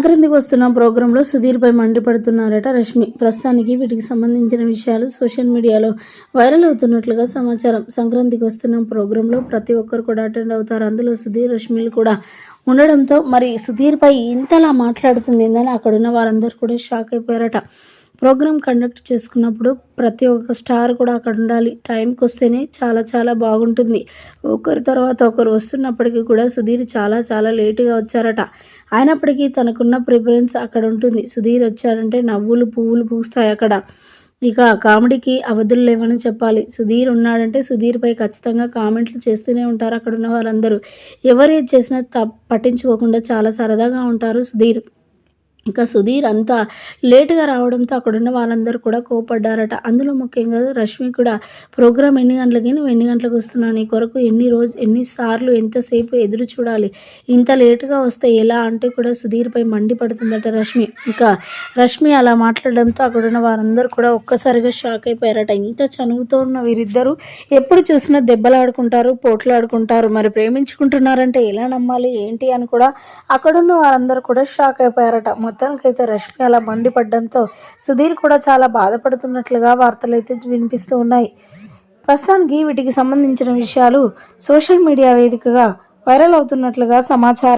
సంక్రాంతికి వస్తున్న ప్రోగ్రాంలో. సుధీర్పై మండిపడుతున్నారట రష్మి. ప్రస్తుతానికి వీటికి సంబంధించిన విషయాలు సోషల్ మీడియాలో వైరల్ అవుతున్నట్లుగా సమాచారం. సంక్రాంతికి వస్తున్న ప్రోగ్రాంలో. ప్రతి ఒక్కరు కూడా అటెండ్ అవుతారు. అందులో సుధీర్ రష్మిలు కూడా ఉండడంతో మరి సుధీర్పై ఇంతలా మాట్లాడుతుంది ఏందని అక్కడున్న వారందరూ కూడా షాక్ అయిపోయారట. ప్రోగ్రామ్ కండక్ట్ చేసుకున్నప్పుడు ప్రతి ఒక్క స్టార్ కూడా అక్కడ ఉండాలి. టైంకి వస్తేనే చాలా చాలా బాగుంటుంది. ఒకరి తర్వాత ఒకరు వస్తున్నప్పటికీ కూడా సుధీర్ చాలా చాలా లేటుగా వచ్చారట. అయినప్పటికీ తనకున్న ప్రిఫరెన్స్ అక్కడ ఉంటుంది. సుధీర్ వచ్చారంటే నవ్వులు పువ్వులు పూస్తాయి అక్కడ. ఇక కామెడీకి అవధులు లేవని చెప్పాలి. సుధీర్ ఉన్నాడంటే సుధీర్పై ఖచ్చితంగా కామెంట్లు చేస్తూనే ఉంటారు అక్కడ ఉన్న వాళ్ళందరూ ఎవరు ఏది చేసినా తప్ పట్టించుకోకుండా చాలా సరదాగా ఉంటారు సుధీర్. ఇంకా సుధీర్ అంతా లేటుగా రావడంతో అక్కడున్న వాళ్ళందరూ కూడా కోపడ్డారట. అందులో ముఖ్యంగా రష్మి కూడా ప్రోగ్రామ్ ఎన్ని గంటలకి? నువ్వు ఎన్ని గంటలకు వస్తున్నావు? నీ కొరకు ఎన్ని రోజు ఎన్నిసార్లు ఎంతసేపు ఎదురు చూడాలి? ఇంత లేటుగా వస్తే ఎలా? అంటే కూడా సుధీర్పై మండిపడుతుందట రష్మి. ఇంకా రష్మి అలా మాట్లాడడంతో అక్కడున్న వారందరూ కూడా ఒక్కసారిగా షాక్ అయిపోయారట. ఇంత చనువుతో ఉన్న వీరిద్దరూ ఎప్పుడు చూసినా దెబ్బలాడుకుంటారు పోట్లాడుకుంటారు. మరి ప్రేమించుకుంటున్నారంటే ఎలా నమ్మాలి? ఏంటి అని కూడా అక్కడున్న వారందరూ కూడా షాక్ అయిపోయారట. మొత్తానికైతే రష్మి అలా మండిపడ్డంతో సుధీర్ కూడా చాలా బాధపడుతున్నట్లుగా వార్తలు అయితే వినిపిస్తూ ఉన్నాయి. ప్రస్తుతానికి వీటికి సంబంధించిన విషయాలు సోషల్ మీడియా వేదికగా వైరల్ అవుతున్నట్లుగా సమాచారం